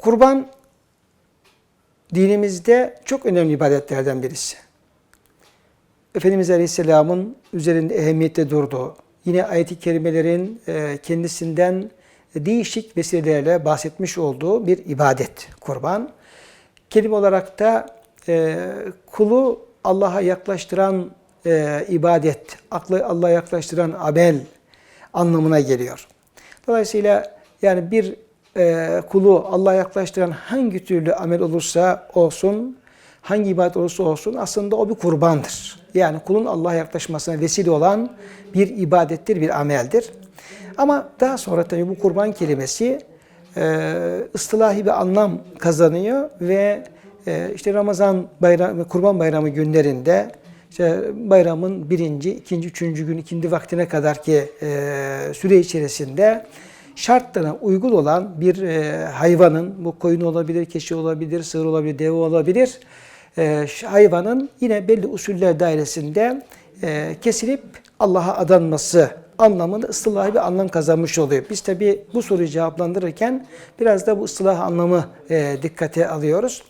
kurban dinimizde çok önemli ibadetlerden birisi. Efendimiz Aleyhisselam'ın üzerinde ehemmiyette durduğu, yine ayet-i kerimelerin e, kendisinden değişik vesilelerle bahsetmiş olduğu bir ibadet kurban. Kelime olarak da e, kulu Allah'a yaklaştıran e, ibadet, aklı Allah'a yaklaştıran amel anlamına geliyor. Dolayısıyla yani bir e, kulu Allah'a yaklaştıran hangi türlü amel olursa olsun, hangi ibadet olursa olsun aslında o bir kurbandır. Yani kulun Allah'a yaklaşmasına vesile olan bir ibadettir, bir ameldir. Ama daha sonra tabii bu kurban kelimesi e, ıstılahi bir anlam kazanıyor ve e, işte Ramazan bayramı, kurban bayramı günlerinde işte bayramın birinci, ikinci, üçüncü gün, ikindi vaktine kadar ki e, süre içerisinde şartlarına uygun olan bir e, hayvanın, bu koyun olabilir, keçi olabilir, sığır olabilir, deve olabilir, e, hayvanın yine belli usuller dairesinde e, kesilip Allah'a adanması anlamında ıstılahi bir anlam kazanmış oluyor. Biz tabi bu soruyu cevaplandırırken biraz da bu ıstılah anlamı e, dikkate alıyoruz.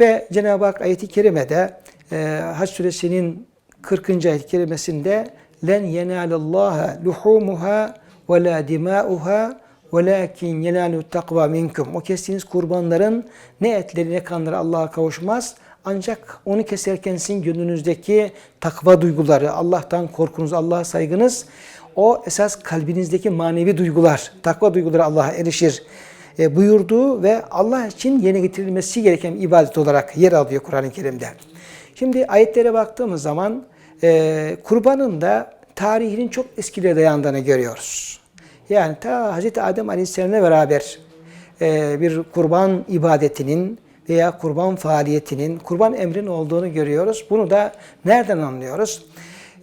Ve Cenab-ı Hak ayeti kerimede e, Hac suresinin 40. ayet-i kerimesinde len yenalallaha luhumuha ve la dimauha velakin yenalu takva minkum. O kestiğiniz kurbanların ne etleri ne kanları Allah'a kavuşmaz. Ancak onu keserken sizin gönlünüzdeki takva duyguları, Allah'tan korkunuz, Allah'a saygınız, o esas kalbinizdeki manevi duygular, takva duyguları Allah'a erişir e, buyurduğu ve Allah için yerine getirilmesi gereken ibadet olarak yer alıyor Kur'an-ı Kerim'de. Şimdi ayetlere baktığımız zaman e, kurbanın da tarihinin çok eskilere dayandığını görüyoruz. Yani ta Hz. Adem Aleyhisselam'la beraber e, bir kurban ibadetinin veya kurban faaliyetinin, kurban emrin olduğunu görüyoruz. Bunu da nereden anlıyoruz?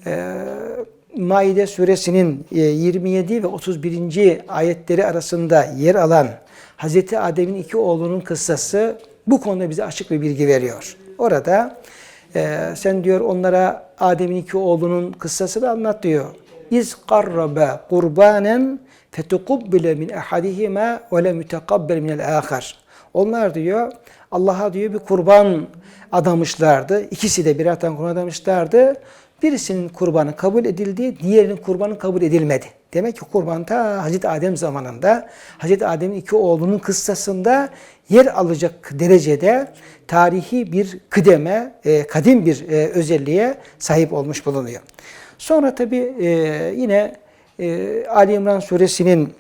E, Maide suresinin 27 e, ve 31. ayetleri arasında yer alan Hz. Adem'in iki oğlunun kıssası bu konuda bize açık bir bilgi veriyor. Orada e, sen diyor onlara Adem'in iki oğlunun kıssasını anlat diyor. İz qarrabe kurbanen fetukubbile min ahadihima ve lem yutekabbel minel ahar. Onlar diyor Allah'a diyor bir kurban adamışlardı. İkisi de birer tane kurban adamışlardı. Birisinin kurbanı kabul edildi, diğerinin kurbanı kabul edilmedi. Demek ki kurban ta Hazreti Adem zamanında Hazreti Adem'in iki oğlunun kıssasında yer alacak derecede tarihi bir kıdeme, e, kadim bir e, özelliğe sahip olmuş bulunuyor. Sonra tabi e, yine e, Ali İmran suresinin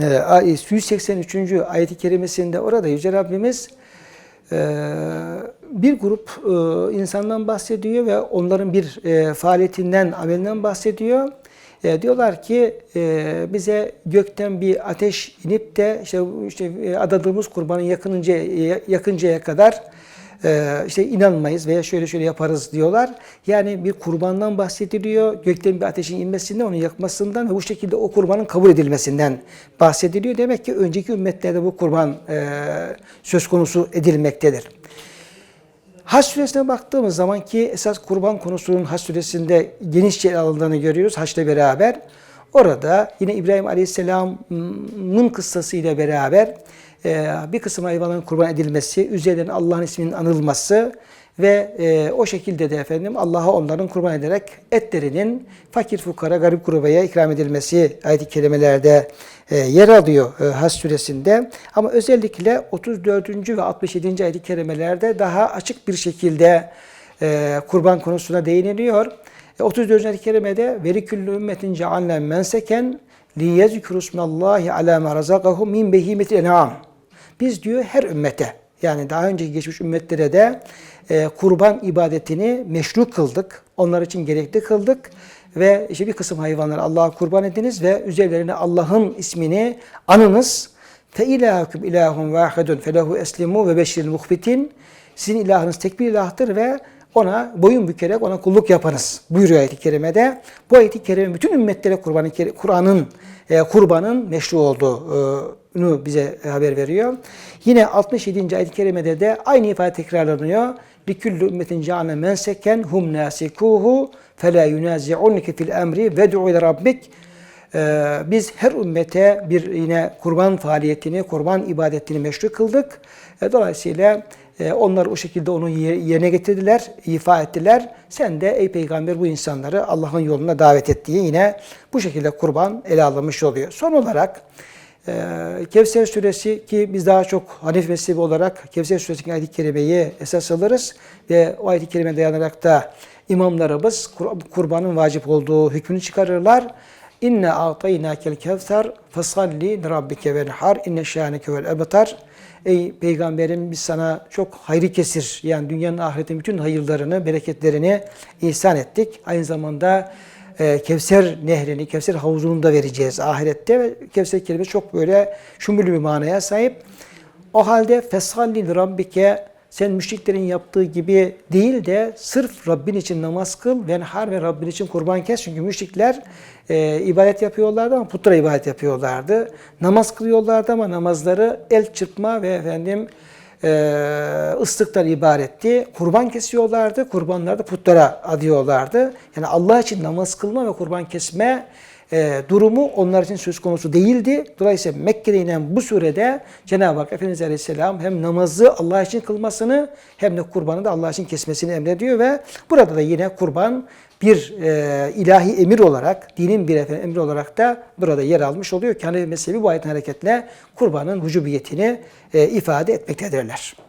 e, 183. ayeti kerimesinde orada Yüce Rabbimiz ee, bir grup e, insandan bahsediyor ve onların bir e, faaliyetinden, amelinden bahsediyor. E, diyorlar ki bize gökten bir ateş inip de işte, işte adadığımız kurbanın yakınıncaya, yakıncaya kadar işte inanmayız veya şöyle şöyle yaparız diyorlar. Yani bir kurbandan bahsediliyor. Gökten bir ateşin inmesinden, onu yakmasından ve bu şekilde o kurbanın kabul edilmesinden bahsediliyor. Demek ki önceki ümmetlerde bu kurban söz konusu edilmektedir. Haç suresine baktığımız zaman ki esas kurban konusunun Haç suresinde genişçe alındığını görüyoruz Haç'la beraber. Orada yine İbrahim Aleyhisselam'ın kıssasıyla beraber ee, bir kısım hayvanların kurban edilmesi, üzerlerine Allah'ın isminin anılması ve e, o şekilde de efendim Allah'a onların kurban ederek etlerinin fakir fukara garip grubaya ikram edilmesi ayet-i kerimelerde e, yer alıyor e, Has suresinde. Ama özellikle 34. ve 67. ayet-i kerimelerde daha açık bir şekilde e, kurban konusuna değiniliyor. E, 34. ayet-i kerimede veri küllü ümmetin ceallen menseken liyezkuru smallahi ala ma razakahum min behimetil en'am. Biz diyor her ümmete yani daha önce geçmiş ümmetlere de e, kurban ibadetini meşru kıldık. Onlar için gerekli kıldık. Ve işte bir kısım hayvanları Allah'a kurban ediniz ve üzerlerine Allah'ın ismini anınız. Fe ilahukum ilahun vahidun felehu eslimu ve beşiril muhbitin. Sizin ilahınız tek bir ilahtır ve ona boyun bükerek ona kulluk yapanız buyuruyor ayet-i kerimede. Bu ayet-i kerime bütün ümmetlere kurbanın Kur'an'ın e, kurbanın meşru olduğunu bize haber veriyor. Yine 67. ayet-i kerimede de aynı ifade tekrarlanıyor. Bi kulli ümmetin ceale menseken hum nasikuhu fe la yunazi'unke fil emri ve du'u ile rabbik. Biz her ümmete bir yine kurban faaliyetini, kurban ibadetini meşru kıldık. Ee, dolayısıyla e, onlar o şekilde onu yerine getirdiler, ifa ettiler. Sen de ey peygamber bu insanları Allah'ın yoluna davet ettiği yine bu şekilde kurban ele alınmış oluyor. Son olarak Kevser suresi ki biz daha çok Hanif mezhebi olarak Kevser suresinin ayet-i kerimeyi esas alırız ve o ayet-i kerime dayanarak da imamlarımız kur- kurbanın vacip olduğu hükmünü çıkarırlar. İnne a'taynakel kevser fesalli li rabbike venhar inne şâneke vel ebtar. Ey peygamberim biz sana çok hayrı kesir yani dünyanın ahiretin bütün hayırlarını, bereketlerini ihsan ettik. Aynı zamanda e, Kevser nehrini, Kevser havuzunu da vereceğiz ahirette ve Kevser kelimesi çok böyle şumurlu bir manaya sahip. O halde fesalli li rabbike sen müşriklerin yaptığı gibi değil de sırf Rabbin için namaz kıl ve har ve Rabbin için kurban kes. Çünkü müşrikler e, ibadet yapıyorlardı ama putlara ibadet yapıyorlardı. Namaz kılıyorlardı ama namazları el çırpma ve efendim e, ibaretti. Kurban kesiyorlardı. Kurbanları da putlara adıyorlardı. Yani Allah için namaz kılma ve kurban kesme e, durumu onlar için söz konusu değildi. Dolayısıyla Mekke'de inen bu surede Cenab-ı Hak Efendimiz Aleyhisselam hem namazı Allah için kılmasını hem de kurbanı da Allah için kesmesini emrediyor ve burada da yine kurban bir e, ilahi emir olarak, dinin bir emri olarak da burada yer almış oluyor. Kendi mezhebi bu ayetin hareketle kurbanın vücubiyetini e, ifade etmektedirler.